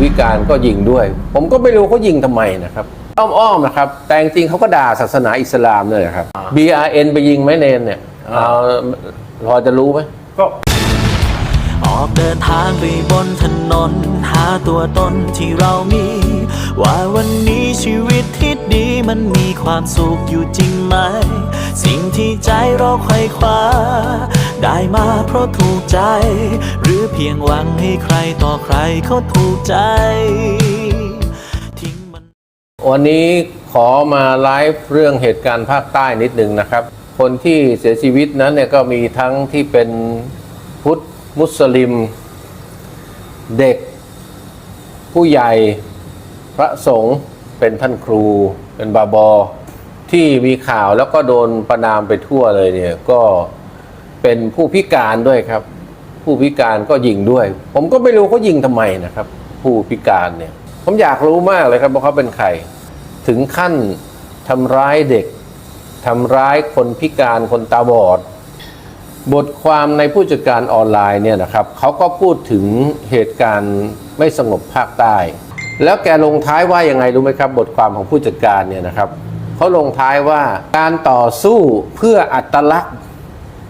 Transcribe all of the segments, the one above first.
พิการก็ยิงด้วย ผมก็ไม่รู้เขายิงทำไมนะครับอ้อมๆนะครับ แต่จริงๆเขาก็ด่าศาสนาอิสลามเลยครับ BRN ไปยิงไหมเนนเนี่ยเอาพอจะรู้ไหมก็ออกเดินทางไปบนถนน หาตัวตนที่เรามี ว่าวันนี้ชีวิตที่ดี มันมีความสุขอยู่จริงไหม สิ่งที่ใจราไขว่คว้า ได้มาเพราะถูกใจ หรือเพียงหวังให้ใครต่อใครเขาถูกใจทิ้งมันวันนี้ขอมาไลฟ์เรื่องเหตุการณ์ภาคใต้นิดหนึ่งนะครับ คนที่เสียชีวิตนั้นเนี่ยก็มีทั้งที่เป็นพุทธมุสลิม เด็ก ผู้ใหญ่พระสงฆ์เป็นท่านครู เป็นบาบอที่มีข่าวแล้วก็โดนประนามไปทั่วเลยเนี่ยก็เป็นผู้พิการด้วยครับ ผู้พิการก็ยิงด้วย ผมก็ไม่รู้เขายิงทำไมนะครับ ผู้พิการเนี่ย ผมอยากรู้มากเลยครับว่าเขาเป็นใคร ถึงขั้นทำร้ายเด็กทำร้ายคนพิการคนตาบอด บทความในผู้จัดการออนไลน์เนี่ยนะครับเขาก็พูดถึงเหตุการณ์ไม่สงบภาคใต้ แล้วแกลงท้ายว่ายังไงรู้ไหมครับ บทความของผู้จัดการเนี่ยนะครับเขาลงท้ายว่าการต่อสู้เพื่ออัตลักษณ์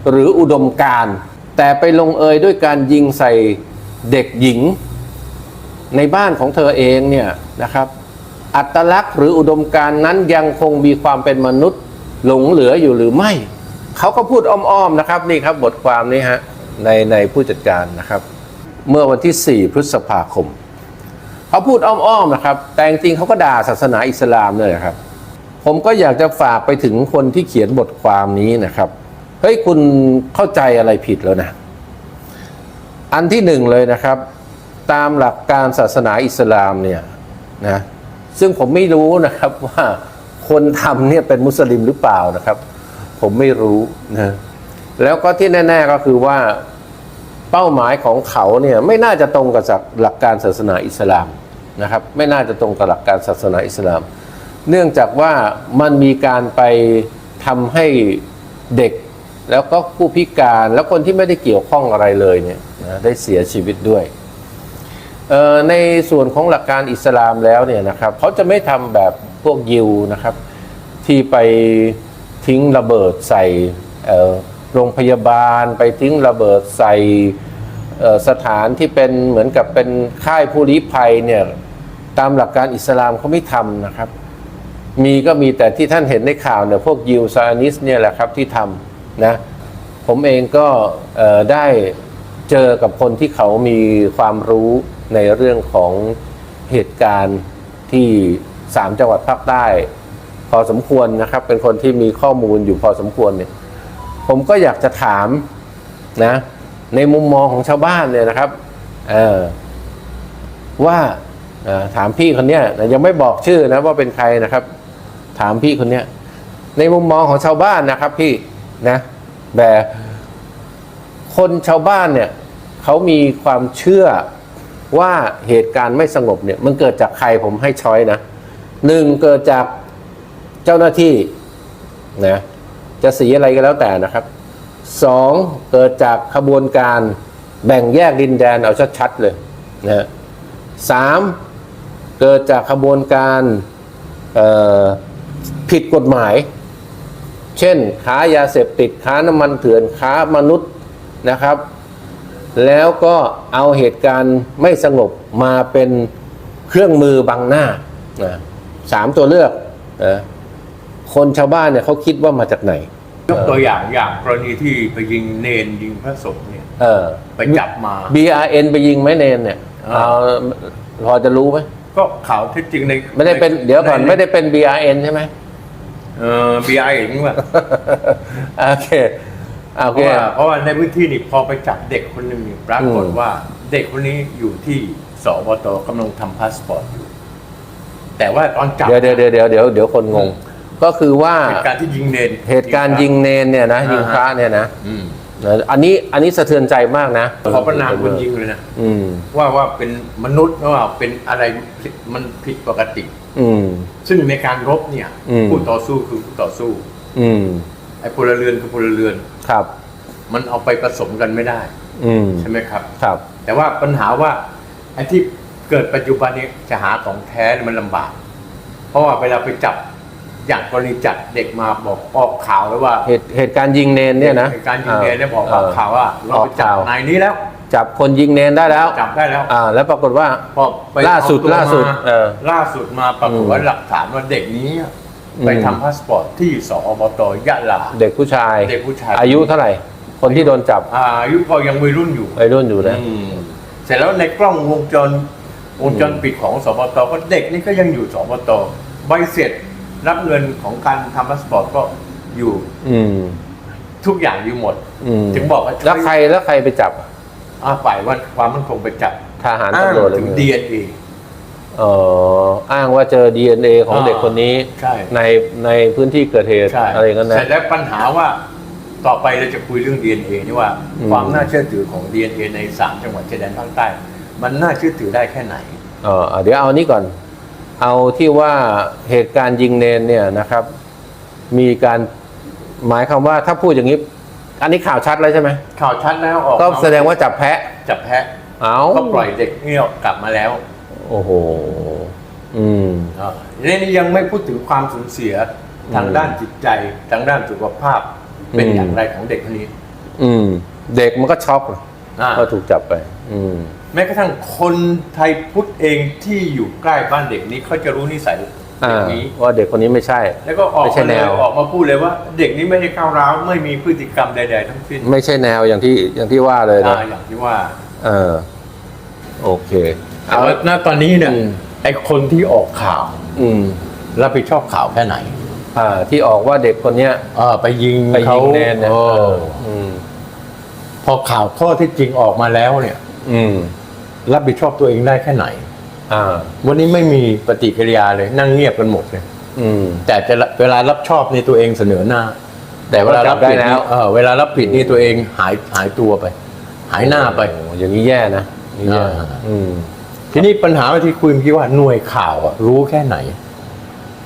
หรืออุดมการณ์แต่ไปลงเอยด้วยการยิงใส่เด็กหญิง ในบ้านของเธอเองเนี่ยนะครับ อัตลักษณ์หรืออุดมการณ์นั้นยังคงมีความเป็นมนุษย์หลงเหลืออยู่หรือไม่ เขาก็พูดอ้อมๆนะครับนี่ครับบทความนี้ฮะในในผู้จัดการนะครับ เมื่อวันที่ 4 พฤษภาคม เขาพูดอ้อมๆนะครับ แต่จริงๆเขาก็ด่าศาสนาอิสลามเลยครับ ผมก็อยากจะฝากไปถึงคนที่เขียนบทความนี้นะครับเฮ้ยคุณเข้าใจอะไรผิดแล้วนะ อันที่หนึ่งเลยนะครับ ตามหลักการศาสนาอิสลามเนี่ยนะซึ่งผมไม่รู้นะครับว่าคนทำเนี่ยเป็นมุสลิมหรือเปล่านะครับ ผมไม่รู้นะแล้วก็ที่แน่ ๆก็คือว่า เป้าหมายของเขาเนี่ยไม่น่าจะตรงกับหลักการศาสนาอิสลามนะครับไม่น่าจะตรงกับหลักการศาสนาอิสลาม เนื่องจากว่ามันมีการไปทำให้เด็กแล้วก็ผู้พิการแล้วคนที่ไม่ได้เกี่ยวข้องอะไรเลยเนี่ยนะได้เสียชีวิตด้วย ในส่วนของหลักการอิสลามแล้วเนี่ยนะครับเขาจะไม่ทำแบบพวกยิวนะครับ ที่ไปทิ้งระเบิดใส่ โรงพยาบาลไปทิ้งระเบิดใส่สถานที่เป็นเหมือนกับเป็นค่ายผู้ลี้ภัยเนี่ยตามหลักการอิสลามเขาไม่ทำนะครับ มีก็มีแต่ที่ท่านเห็นในข่าวเนี่ยพวกยิวซานิสเนี่ยแหละครับที่ทำนะผมเองก็ได้เจอกับคนที่เขามีความรู้ในเรื่องของเหตุการณ์ที่สามจังหวัดภาคใต้ พอสมควรนะครับ เป็นคนที่มีข้อมูลอยู่พอสมควรเนี่ย ผมก็อยากจะถามนะในมุมมองของชาวบ้านเนี่ยนะครับเออว่าถามพี่คนเนี้ยยังไม่บอกชื่อนะว่าเป็นใครนะครับ ถามพี่คนเนี้ยในมุมมองของชาวบ้านนะครับ พี่นะแบบคนชาวบ้านเนี่ยเขามีความเชื่อว่าเหตุการณ์ไม่สงบเนี่ยมันเกิดจากใครผมให้ช้อยนะหนึ่งเกิดจากเจ้าหน้าที่นะ จะสีอะไรก็แล้วแต่นะครับสองเกิดจากขบวนการแบ่งแยกดินแดนเอาชัดๆเลยนะฮะสามเกิดจากขบวนการผิดกฎหมาย เช่นค้ายาเสพติดค้าน้ำมันเถื่อนค้ามนุษย์นะครับ แล้วก็เอาเหตุการณ์ไม่สงบมาเป็นเครื่องมือบังหน้านะสามตัวเลือกนะ คนชาวบ้านเนี่ยเขาคิดว่ามาจากไหน ยกตัวอย่างอย่างกรณีที่ไปยิงเนนยิงพระสงฆ์เนี่ย เออ ไปจับมา BRN ไปยิงไหมเนนเนี่ยอ่าเอาพอจะรู้ไหมก็ข่าวที่จริงในไม่ได้เป็นเดี๋ยวก่อนใไม่ได้เป็น BRN ใช่ไหม เออบีไอเองว่าโอเคโอเพเค ราะว่าเพราะว่าในพื้นที่นี่พอไปจับเด็กคนหนึ่งนี่ปรากฏอืม ว่าเด็กคนนี้อยู่ที่สบตกำลังทำพาสปอร์ตอยู่ แต่ว่าตอนจับ เดี๋ยวเดี๋ยวเดี๋ยวเดี๋ยวเดี๋ยวเดี๋ยวคนงง ก็คือว่าเหตุการณ์ที่ยิงเนนเหตุการณ์ยิงเนนเนี่ยนะอ่าฮะยิงพระเนี่ยนะอืมนะอันนี้อันนี้สะเทือนใจมากนะขอประนามคนยิงเลยนะอืมว่าว่าเป็นมนุษย์ว่าเป็นอะไรผิดมันผิดปกติอืมซึ่งในการรบเนี่ยอืมผู้ต่อสู้คือผู้ต่อสู้อืมไอ้พลเรือนคือพลเรือนครับ มันเอาไปผสมกันไม่ได้อืมใช่ไหมครับ ครับ แต่ว่าปัญหาว่าไอ้ที่เกิดปัจจุบันนี้จะหาของแท้เนี่ยมันลำบาก เพราะว่าเวลาไปจับ อย่างกรณีจับเด็กมาบอกออกข่าวไว้ว่าเหตุเหตุการณ์ยิงเนนเนี่ยนะเหตุการณ์ยิงเนรเนี่ยบอกออกข่าวว่าเราไปจับออกข่าวนายนี้แล้ว จับคนยิงเนนได้แล้วจับได้แล้วอ่าแล้วปรากฏว่าพอไปล่าสุดเอตัวล่าสุดมาเออล่าสุดมาปรากฏว่าหลักฐานว่าเด็กนี้อืมไปทำพาสปอร์ตที่สอบตยะลาเด็กผู้ชายเด็กผู้ชาย อายุเท่าไหร่ คนที่โดนจับอาอายุก็ยังวัยรุ่นอยู่วัยรุ่นอยู่นะอืมเสร็จแล้วในกล้องวงจรวงจรปิดของสบตก็เด็กนี่ก็ยังอยู่สบตใบเสร็จ รับเงินของการทำพาสปอร์ตก็อยู่อืม ทุกอย่างอยู่หมด อืมถึงบอกว่าแล้วใครแล้วใครไปจับอาฝ่ายว่าความมั่นคงไปจับทหารอ้างตำรวจเลยถึง DNA เอ่ออ้างว่าเจอ DNA ของอ่าเด็กคนนี้ใช่ ในในพื้นที่เกิดเหตุใช่อะไรอย่างนั้นเสร็นะจแล้วปัญหาว่าต่อไปเราจะคุยเรื่อง DNA นี่ว่า อืม ความน่าเชื่อถือของ DNA ในสามจังหวัดชายแดนภาคใต้ มันน่าเชื่อถือได้แค่ไหน เออเดี๋ยวเอานี้ก่อน เอาที่ว่าเหตุการณ์ยิงเนนเนี่ยนะครับ มีการหมายความว่าถ้าพูดอย่างนี้ อันนี้ข่าวชัดแล้วใช่ไหมข่าวชัดแล้วออกก็มาแสดงว่าจับแพะ จับแพะเอาก็ปล่อยเด็กเนี่ยกลับมาแล้ว โอ้โห อืมอ่านี่ยังไม่พูดถึงความสูญเสียทางอืมด้านจิตใจทางด้านสุขภาพ เป็นอืมอย่างไรของเด็กคนนี้ อืม เด็กมันก็ช็อกอ่าก็ถูกจับไป อืม แม้กระทั่งคนไทยพุทธเองที่อยู่ใกล้บ้านเด็กนี้เขาจะรู้นิสัยเด็อ่ากนี้ว่าเด็กคนนี้ไม่ใช่ แล้วก็ออกไม่ใช่มาเลแนยวออกมาพูดเลยว่า เด็กนี้ไม่ได้ก้าวร้าวไม่มีพฤติกรรมใด ๆ ทั้งสิ้นไม่ใช่แนวอย่างที่อย่างที่ว่าเลยนะอ่าอย่างที่ว่า เออ โอเคแต่ว่าณตอนนี้เนี่ยอืมไอคนที่ออกข่าว อืมรับผิดชอบข่าวแค่ไหนอ่าที่ออกว่าเด็กคนเนี้ยเออไปยิงไปยิเขางเนนเนี่ยเอเออออืมพอข่าวข้อที่จริงออกมาแล้วเนี่ย อืม รับผิดชอบตัวเองได้แค่ไหน อ่า วันนี้ไม่มีปฏิกิริยาเลยนั่งเงียบกันหมดเลยอืม แต่จะเวลารับชอบในตัวเองเสนอหน้า แต่เวลารับผิดจับได้แล้นี่วเออเวลารับผิดนี่ตัวเองหายหายตัวไป หายหน้าไป โอ้อย่างนี้แย่นะอย่างนี้แย่อ่า อืม ทีนี้ปัญหาที่คุยเมื่อกี้ว่าหน่วยข่าวอะรู้แค่ไหน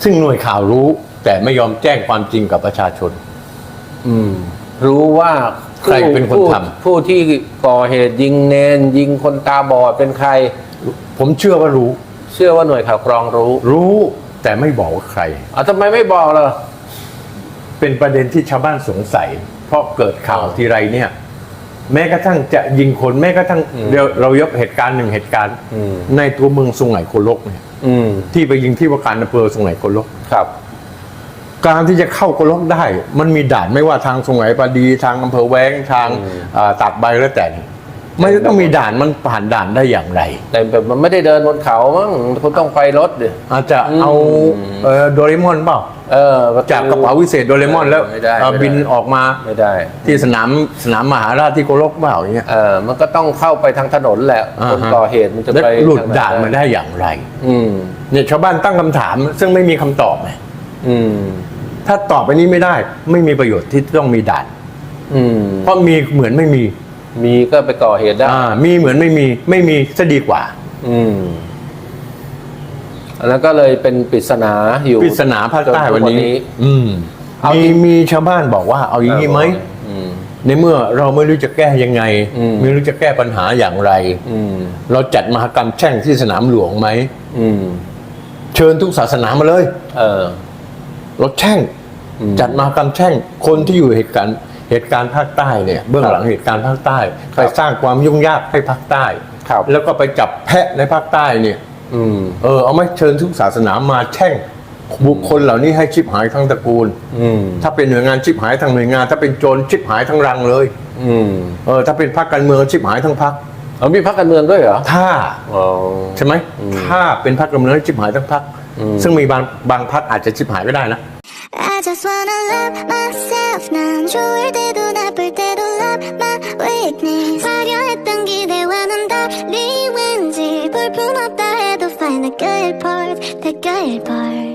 ซึ่งหน่วยข่าวรู้ แต่ไม่ยอมแจ้งความจริงกับประชาชน อืม รู้ว่า ใครเป็นคนผู้ทำ ผู้ที่ก่อเหตุยิงเนน ยิงคนตาบอดเป็นใคร ผมเชื่อว่ารู้ เชื่อว่าหน่วยข่าวกรองรู้รู้แต่ไม่บอกว่าใคร อะทำไมไม่บอกล่ะ เป็นประเด็นที่ชาวบ้านสงสัย เพราะเกิดข่าวอ่าทีไรเนี่ย แม้กระทั่งจะยิงคนแม้กระทั่งอืมเดี๋ยวเรายกเหตุการณ์หนึ่งเหตุการณ์ อืม ในตัวเมืองสุไหงโกลกเนี่ยอืม ที่ไปยิงที่ว่าการอำเภอสุไหงโกลก ครับ การที่จะเข้าโกลกได้ มันมีด่านไม่ว่าทางสุไหงปาดีทางอำเภอแว้งทางอืมอ่าตากใบแล้วแต่นี่ไม่ต้องมีด่านมันผ่านด่านได้อย่างไร แต่แบบมันไม่ได้เดินบนเขามั้งคุณต้องไปรถดิอาจจะเอาอืมเอ่อโดเรมอนเปล่าเออจากกระเป๋าวิเศษโดเรมอนแล้วไม่ได้เอาไม่ได้บินออกมาไม่ได้ ที่สนามสนามมหาราชที่โกลกเปล่าอย่างเงี้ยเออมันก็ต้องเข้าไปทางถนนแหละอ่าคนฮะก่อเหตุมันจะแล้วไปหลุดทงด่านมาได้อย่างไร อืมเนี่ยชาวบ้านตั้งคำถาม ซึ่งไม่มีคำตอบไงอืม ถ้าตอบไปนี้ไม่ได้ ไม่มีประโยชน์ที่ต้องมีด่าน อืมเพราะมีเหมือนไม่มีมีก็ไปก่อเหตุได้ อ่ามีเหมือนไม่มีไม่มีซะดีกว่าอืมอันนั้นก็เลยเป็นปริศนาอยู่ปริศนาภาคใต้จทุกวันนี้ อืมเอามีจริง มีชาวบ้านบอกว่าเอาอย่างนี้ไหม อืม ในเมื่อเราไม่รู้จะแก้ยังไง อืม ไม่รู้จะแก้ปัญหาอย่างไร อืม เราจัดมหกรรมแช่งที่สนามหลวงไหม อืม เชิญทุกศาสนามาเลย เออเราแช่งอืมจัดมหกรรมแช่งคนที่อยู่เหตุการณ์เหตุการณ์ภาคใต้เนี่ยเบื้องหลังเหตุการณ์ภาคใต้ครับไปสร้างความยุ่งยากให้ภาคใต้ครับแล้วก็ไปจับแพะในภาคใต้เนี่ยอืมเออเอาไหม่เชิญทุกศาสนามาแช่งบุคคลเหล่านี้ให้ชิบหายทั้งตระกูลอืมถ้าเป็นหน่วยงานชิบหายทั้งหน่วยงาน ถ้าเป็นโจรชิบหายทั้งรังเลยอืมเออถ้าเป็นพรรคการเมืองชิบหายทั้งพรรคเอามีพักการเมืองด้วยเหรอถ้าอ๋อใช่ไหมถ้าเป็นพรรคการเมืองชิบหายทั้งพรรคอืม ซึ่งมีบางบางพรรคอาจจะชิบหายก็ได้นะ I just wanna love myself 난 좋을 때도 나쁠 때도 love my weakness 화려했던 기대와는 달리 왠지 볼품 없다 해도 find the good parts the good parts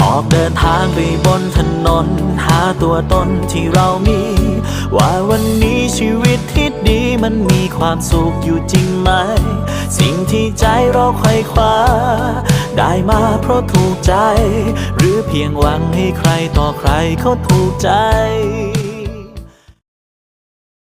ออกเดินทางไปบนถนน หาตัวตนที่เรามี ว่าวันนี้ชีวิตที่ดีมันมีความสุขอยู่จริงไหม สิ่งที่ใจเราไขว่คว้า ได้มาเพราะถูกใจ หรือเพียงหวังให้ใครต่อใครเขาถูกใจ